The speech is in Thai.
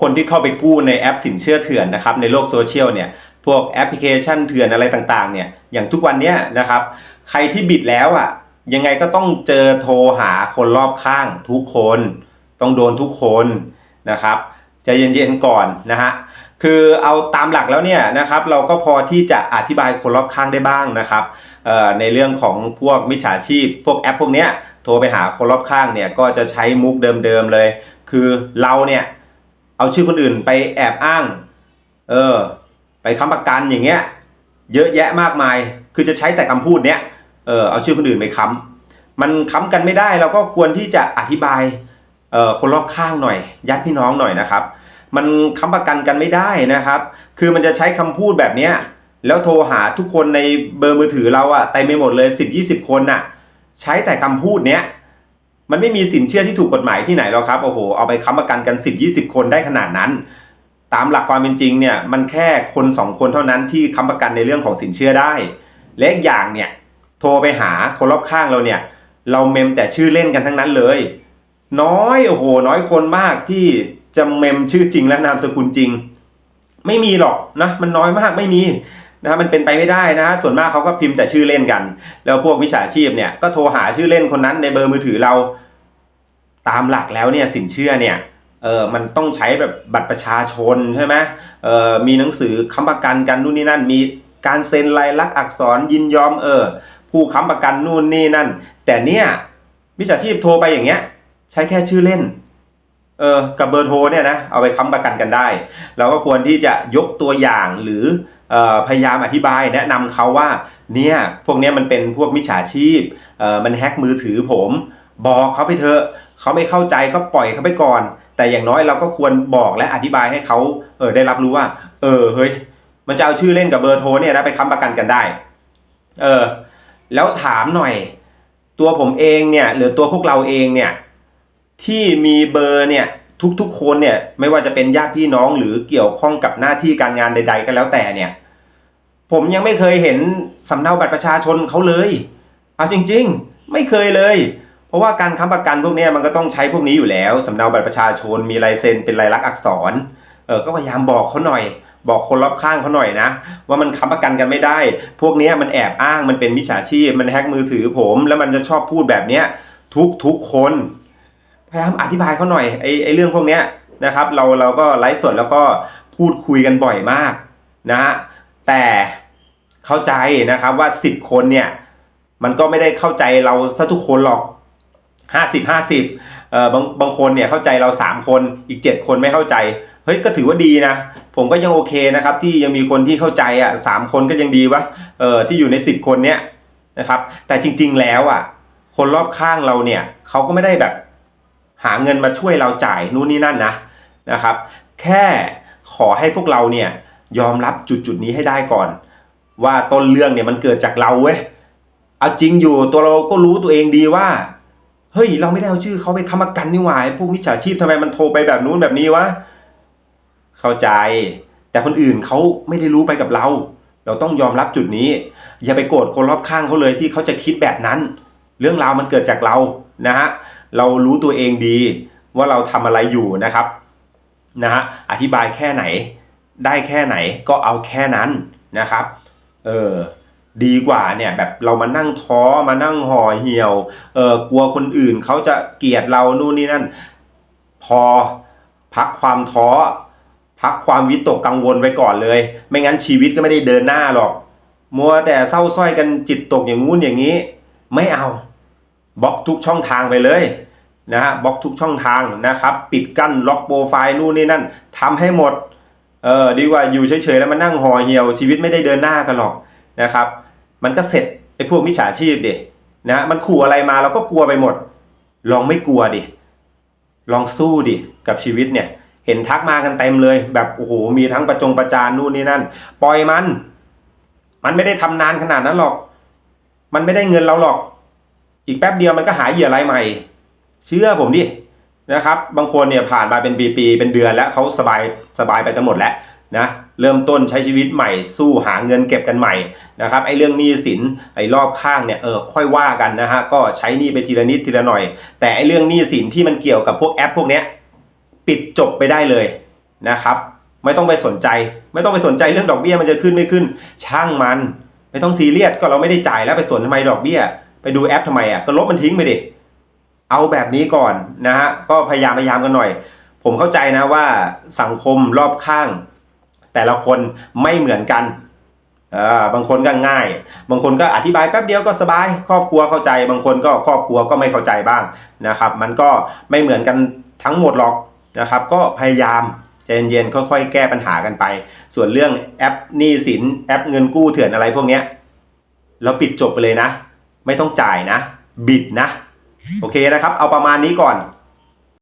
คนที่เข้าไปกู้ในแอปสินเชื่อเถื่อนนะครับในโลกโซเชียลเนี่ยพวกแอปพลิเคชันเถื่อนอะไรต่างๆเนี่ยอย่างทุกวันเนี้ยนะครับใครที่บิดแล้วอะยังไงก็ต้องเจอโทรหาคนรอบข้างทุกคน ต้องโดนทุกคนนะครับใจเย็นๆก่อนนะฮะคือเอาตามหลักแล้วเนี่ยนะครับเราก็พอที่จะอธิบายคนรอบข้างได้บ้างนะครับในเรื่องของพวกมิจฉาชีพ พวกแอปพวกเนี้ยโทรไปหาคนรอบข้างเนี่ยก็จะใช้มุกเดิมๆเลย คือเราเนี่ย เอาชื่อคนอื่นไปแอบอ้าง เออ ไปค้ำประกันอย่างเงี้ย เยอะแยะมากมาย คือจะใช้แต่คำพูดเนี้ย เออ เอาชื่อคนอื่นไปค้ำมันค้ำกันไม่ได้เราก็ควรที่จะอธิบาย เอ่อคนรอบข้างหน่อยญาติพี่น้องหน่อยนะครับ มันค้ำประกันกันไม่ได้นะครับ คือมันจะใช้คำพูดแบบเนี้ย แล้วโทรหาทุกคนในเบอร์มือถือเราอะเต็มไปหมดเลย 10 20 คนน่ะใช้แต่คำพูดเนี้ย มันไม่มีสินเชื่อที่ถูกกฎหมายที่ไหนหรอกครับโอ้โหเอาไปค้ำประกันกัน 10 20 คนได้ขนาดนั้น ตามหลักความเป็นจริงเนี่ยมันแค่คนสองคนเท่านั้นที่ค้ำประกันในเรื่องของสินเชื่อได้ และอีกอย่างเนี่ยโทรไปหาคนรอบข้างเราเนี่ยเราเมมแต่ชื่อเล่นกันทั้งนั้นเลย น้อยโอ้โห น้อยคนมากที่จะเมมชื่อจริงและนามสกุลจริง ไม่มีหรอกนะมันน้อยมากไม่มี นะมันเป็นไปไม่ได้นะ ส่วนมากเขาก็พิมพ์แต่ชื่อเล่นกัน แล้วพวกวิชาชีพเนี่ยก็โทรหาชื่อเล่นคนนั้นในเบอร์มือถือเรา ตามหลักแล้วเนี่ยสินเชื่อเนี่ยเออมันต้องใช้แบบบัตรประชาชนใช่ไหมเออมีหนังสือค้ำประกันกันนู่นนี่นั่น มีการเซ็นลายลักษณ์อักษรยินยอมเออผู้ค้ำประกันนู่นนี่นั่น แต่เนี่ยมิจฉาชีพโทรไปอย่างเงี้ย ใช้แค่ชื่อเล่นเออกับเบอร์โทรเนี่ยนะเอาไปค้ำประกันกันได้ เราก็ควรที่จะยกตัวอย่างหรือเออ พยายามอธิบายแนะนำเขาว่าเนี่ยพวกนี้มันเป็นพวกมิจฉาชีพมันแฮ็กมือถือผม บอกเขาไปเถอะเขาไม่เข้าใจก็ปล่อยเขาไปก่อน แต่อย่างน้อยเราก็ควรบอกและอธิบายให้เขาเออได้รับรู้ว่า เออเฮ้ยมันจะเอาชื่อเล่นกับเบอร์โทรเนี่ยนะไปค้ำประกันกันได้ เออ แล้วถามหน่อย ตัวผมเองเนี่ย หรือตัวพวกเราเองเนี่ย ที่มีเบอร์เนี่ย ทุกๆคนเนี่ยไม่ว่าจะเป็นญาติพี่น้องหรือเกี่ยวข้องกับหน้าที่การงานใด ๆ ก็แล้วแต่เนี่ย ผมยังไม่เคยเห็นสำเนาบัตรประชาชนเขาเลย เอาจริง ๆ ไม่เคยเลย เพราะว่าการค้ำประกันพวกนี้มันก็ต้องใช้พวกนี้อยู่แล้วสำเนาบัตรประชาชนมีลายเซ็นเป็นลายลักษณ์อักษรเออก็พยายามบอกเขาหน่อย บอกคนรอบข้างเขาหน่อยนะ ว่ามันค้ำประกันกันไม่ได้ พวกนี้มันแอบอ้างมันเป็นมิจฉาชีพ มันแฮกมือถือผม แล้วมันจะชอบพูดแบบเนี้ยทุกทุกๆคน ยายามอธิบายเขาหน่อยไอ้ไอ้เรื่องพวกเนี้ยนะครับ เราเราก็ไลฟ์สดแล้วก็พูดคุยกันบ่อยมากนะฮะแต่เข้าใจนะครับว่า10คนเนี่ยมันก็ไม่ได้เข้าใจเราซะทุกคนหรอก50 50เอ่อบางบางคนเนี่ยเข้าใจเรา3คนอีก7คนไม่เข้าใจเฮ้ยก็ถือว่าดีนะ ผมก็ยังโอเคนะครับ ที่ยังมีคนที่เข้าใจอะสามคนก็ยังดีวะเออที่อยู่ใน10คนเนี้ยนะครับ แต่จริง ๆแล้วอะ คนรอบข้างเราเนี่ยเขาก็ไม่ได้แบบ หาเงินมาช่วยเราจ่ายนู่นนี่นั่นนะนะครับ แค่ขอให้พวกเราเนี่ยยอมรับจุดจุดนี้ให้ได้ก่อน ว่าต้นเรื่องเนี่ยมันเกิดจากเราเว้ยเอาจริงอยู่ตัวเราก็รู้ตัวเองดีว่าเฮ้ยเราไม่ได้เอาชื่อเขาไปค้ำประกันนี่หว่าไอ้พวกมิจฉาชีพทำไมมันโทรไปแบบนู้นแบบนี้วะเข้าใจ แต่คนอื่นเขาไม่ได้รู้ไปกับเรา เราต้องยอมรับจุดนี้ อย่าไปโกรธคนรอบข้างเขาเลยที่เขาจะคิดแบบนั้น เรื่องราวมันเกิดจากเรานะฮะ เรารู้ตัวเองดีว่าเราทำอะไรอยู่นะครับนะฮะอธิบายแค่ไหนได้แค่ไหนก็เอาแค่นั้นนะครับเออดีกว่าเนี่ยแบบเรามานั่งท้อมานั่งห่อเหี่ยวเออกลัวคนอื่นเขาจะเกลียดเรานู่นนี่นั่น พอพักความท้อ พักความวิตกกังวลไว้ก่อนเลย ไม่งั้นชีวิตก็ไม่ได้เดินหน้าหรอก มัวแต่เศร้าส้อยกันจิตตกอย่างงู้นอย่างนี้ ไม่เอาบล็อกทุกช่องทางไปเลย นะฮะบล็อกทุกช่องทางนะครับ ปิดกั้นล็อกโปรไฟล์นู่นนี่นั่นทำให้หมดเออดีกว่าอยู่เฉยๆแล้วมานั่งห่อเหี่ยว ชีวิตไม่ได้เดินหน้ากันหรอกนะครับ มันก็เสร็จไอ้พวกมิจฉาชีพดินะมันขู่อะไรมาเราก็กลัวไปหมด ลองไม่กลัวดิลองสู้ดิกับชีวิตเนี่ยเห็นทักมากันเต็มเลย แบบโอ้โหมีทั้งประจงประจานนู่นนี่นั่น ปล่อยมัน มันไม่ได้ทำนานขนาดนั้นหรอก มันไม่ได้เงินเราหรอก อีกแป๊บเดียวมันก็หาเหยื่อรายใหม่ เชื่อผมดินะครับ บางคนเนี่ยผ่านมาเป็นปีๆเป็นเดือนแล้วเขาสบายสบายไปกันหมดแล้วนะเริ่มต้นใช้ชีวิตใหม่สู้หาเงินเก็บกันใหม่นะครับไอ้เรื่องหนี้สินไอ้รอบข้างเนี่ยเออค่อยว่ากันนะฮะก็ใช้หนี้ไปทีละนิดทีละหน่อย แต่ไอ้เรื่องหนี้สินที่มันเกี่ยวกับพวกแอป พวกเนี้ยปิดจบไปได้เลยนะครับไม่ต้องไปสนใจ ไม่ต้องไปสนใจเรื่องดอกเบี้ยมันจะขึ้นไม่ขึ้น ช่างมัน ไม่ต้องซีเรียสก็เราไม่ได้จ่ายแล้วไปสนทำไมดอกเบี้ย ไปดูแอปทำไมอะก็ลบมันทิ้งไปดิ เอาแบบนี้ก่อนนะฮะก็พยายามพยายามกันหน่อย ผมเข้าใจนะว่าสังคมรอบข้าง แต่ละคนไม่เหมือนกันบางคนก็ง่าย บางคนก็อธิบายแป๊บเดียวก็สบาย ครอบครัวเข้าใจ บางคนก็ครอบครัวก็ไม่เข้าใจบ้างนะครับ มันก็ไม่เหมือนกันทั้งหมดหรอกนะครับ ก็พยายามใจเย็นๆค่อยๆ แก้ปัญหากันไป ส่วนเรื่องแอปหนี้สินแอปเงินกู้เถื่อนอะไรพวกเนี้ยเราปิดจบไปเลยนะ ไม่ต้องจ่ายนะ บิดนะ โอเคนะครับ เอาประมาณนี้ก่อน